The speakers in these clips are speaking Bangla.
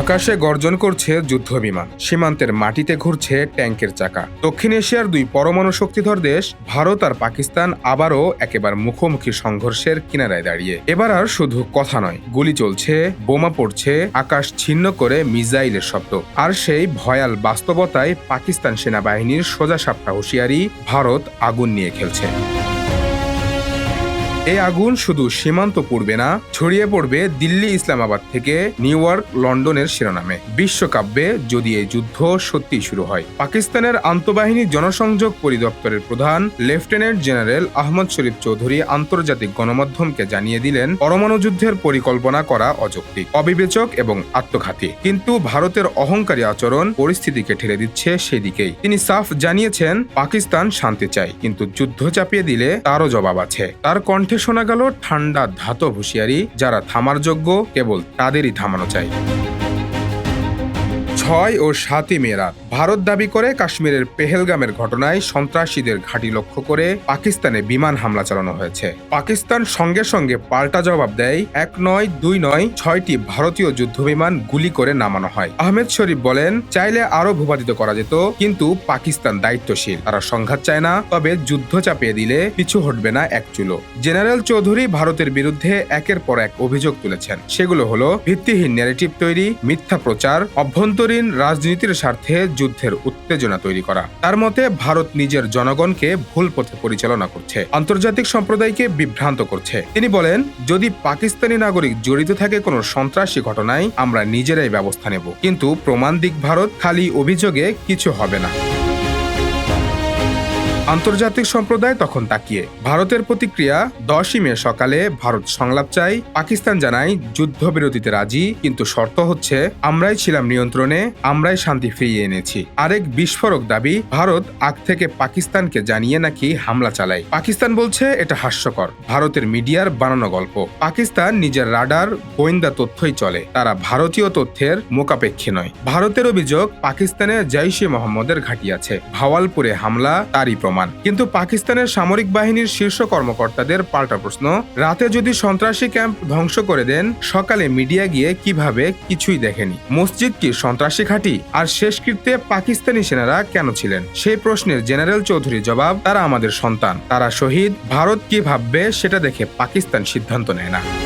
আকাশে গর্জন করছে যুদ্ধ বিমান সীমান্তের মাটিতে ঘুরছে ট্যাঙ্কের চাকা। দক্ষিণ এশিয়ার দুই পরমাণু শক্তিধর দেশ, ভারত আর পাকিস্তান আবারও একেবারে মুখোমুখি সংঘর্ষের কিনারায় দাঁড়িয়ে। এবার আর শুধু কথা নয়, গুলি চলছে, বোমা পড়ছে, আকাশ ছিন্ন করে মিসাইলের শব্দ। আর সেই ভয়াল বাস্তবতায় পাকিস্তান সেনাবাহিনীর সোজা সাপটা হুঁশিয়ারি ভারত আগুন নিয়ে খেলছে। এই আগুন শুধু সীমান্ত পড়বে না, ছড়িয়ে পড়বে দিল্লি ইসলামাবাদ থেকে নিউ ইয়র্ক, লন্ডনের শিরোনামে। বিশ্বকাব্যে যদি এই যুদ্ধ সত্যি শুরু হয়। পাকিস্তানের আন্তঃবাহিনী জনসংযোগ পরিদপ্তরের প্রধান লেফটেন্যান্ট জেনারেল আহমদ শরীফ চৌধুরী আন্তর্জাতিক গণমাধ্যমকে জানিয়ে দিলেন, পরমাণু যুদ্ধের পরিকল্পনা করা অযৌক্তিক, অবিবেচক এবং আত্মঘাতী। কিন্তু ভারতের অহংকারী আচরণ পরিস্থিতিকে ঠেলে দিচ্ছে সেদিকেই। তিনি সাফ জানিয়েছেন, পাকিস্তান শান্তি চায়, কিন্তু যুদ্ধ চাপিয়ে দিলে তারও জবাব আছে। তার কণ্ঠে শোনা গেল ঠান্ডা ধাতব হুঁশিয়ারি যারা থামার যোগ্য কেবল তাদেরই থামানো চাই। ছয় ও সাতই মে রাত। ভারত দাবি করে কাশ্মীরের পেহেলগামের ঘটনায় সন্ত্রাসীদের ঘাঁটি লক্ষ্য করে পাকিস্তানে বিমান হামলা চালানো হয়েছে। পাকিস্তান সঙ্গে সঙ্গে পাল্টা জবাব দেয়, এক নয়, দুই নয়, ছয়টি ভারতীয় যুদ্ধবিমান গুলি করে নামানো হয়। আহমেদ শরীফ বলেন, চাইলে আরও ভূপাতিত করা যেত, কিন্তু পাকিস্তান দায়িত্বশীল। তারা সংঘাত চায় না, তবে যুদ্ধ চাপিয়ে দিলে পিছু হটবে না এক চুলো। জেনারেল চৌধুরী ভারতের বিরুদ্ধে একের পর এক অভিযোগ তুলেছেন। সেগুলো হলো ভিত্তিহীন ন্যারেটিভ তৈরি, মিথ্যা প্রচার, অভ্যন্তরীণ রাজনীতির স্বার্থে যুদ্ধের উত্তেজনা তৈরি করা। তার মতে, ভারত নিজের জনগণকে ভুল পথে পরিচালনা করছে, আন্তর্জাতিক সম্প্রদায়কে বিভ্রান্ত করছে। তিনি বলেন, যদি পাকিস্তানি নাগরিক জড়িত থাকে কোনো সন্ত্রাসী ঘটনায়, আমরা নিজেরাই ব্যবস্থা নেব। কিন্তু প্রমাণ দিক ভারত খালি অভিযোগে কিছু হবে না। আন্তর্জাতিক সম্প্রদায় তখন তাকিয়ে। ভারতের প্রতিক্রিয়া, দশই মে সকালে ভারত সংলাপ চাই, পাকিস্তান জানায় যুদ্ধবিরতিতে রাজি, কিন্তু শর্ত হচ্ছে, আমরাই ছিলাম নিয়ন্ত্রণে, আমরাই শান্তি ফিরিয়ে এনেছি। আরেক বিস্ফোরক দাবি, ভারত আগ থেকে পাকিস্তানকে জানিয়ে নাকি হামলা চালায়। পাকিস্তান বলছে, এটা হাস্যকর। ভারতের মিডিয়ার বানানো গল্প। পাকিস্তান নিজের রাডার, গোয়েন্দা তথ্যই চলে। তারা ভারতীয় তথ্যের মোকাপেক্ষী নয়। ভারতের অভিযোগ, পাকিস্তানে জৈশে মোহাম্মদের ঘাঁটি আছে। ভাওয়ালপুরে হামলা, তারই প্রমাণ। কিন্তু পাকিস্তানের সামরিক বাহিনীর শীর্ষ কর্মকর্তাদের পাল্টা প্রশ্ন, রাতে যদি সন্ত্রাসী ক্যাম্প ধ্বংস করে দেন, সকালে মিডিয়া গিয়ে কীভাবে কিছুই দেখেনি? মসজিদ কি সন্ত্রাসী ঘাঁটি? আর শেষকৃত্যে পাকিস্তানি সেনারা কেন ছিলেন? সেই প্রশ্নের জেনারেল চৌধুরীর জবাব, তারা আমাদের সন্তান। তারা শহীদ। ভারত কি ভাববে, সেটা দেখে পাকিস্তান সিদ্ধান্ত নেয় না।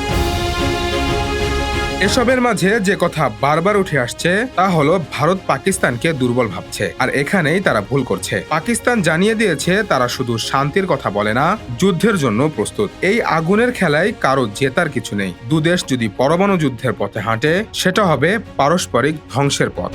এসবের মাঝে যে কথা বারবার উঠে আসছে, তা হলো ভারত পাকিস্তানকে দুর্বল ভাবছে। আর এখানেই তারা ভুল করছে। পাকিস্তান জানিয়ে দিয়েছে, তারা শুধু শান্তির কথা বলে না, যুদ্ধের জন্য প্রস্তুত। এই আগুনের খেলায় কারও জেতার কিছু নেই। দুদেশ যদি পরমাণু যুদ্ধের পথে হাঁটে, সেটা হবে পারস্পরিক ধ্বংসের পথ।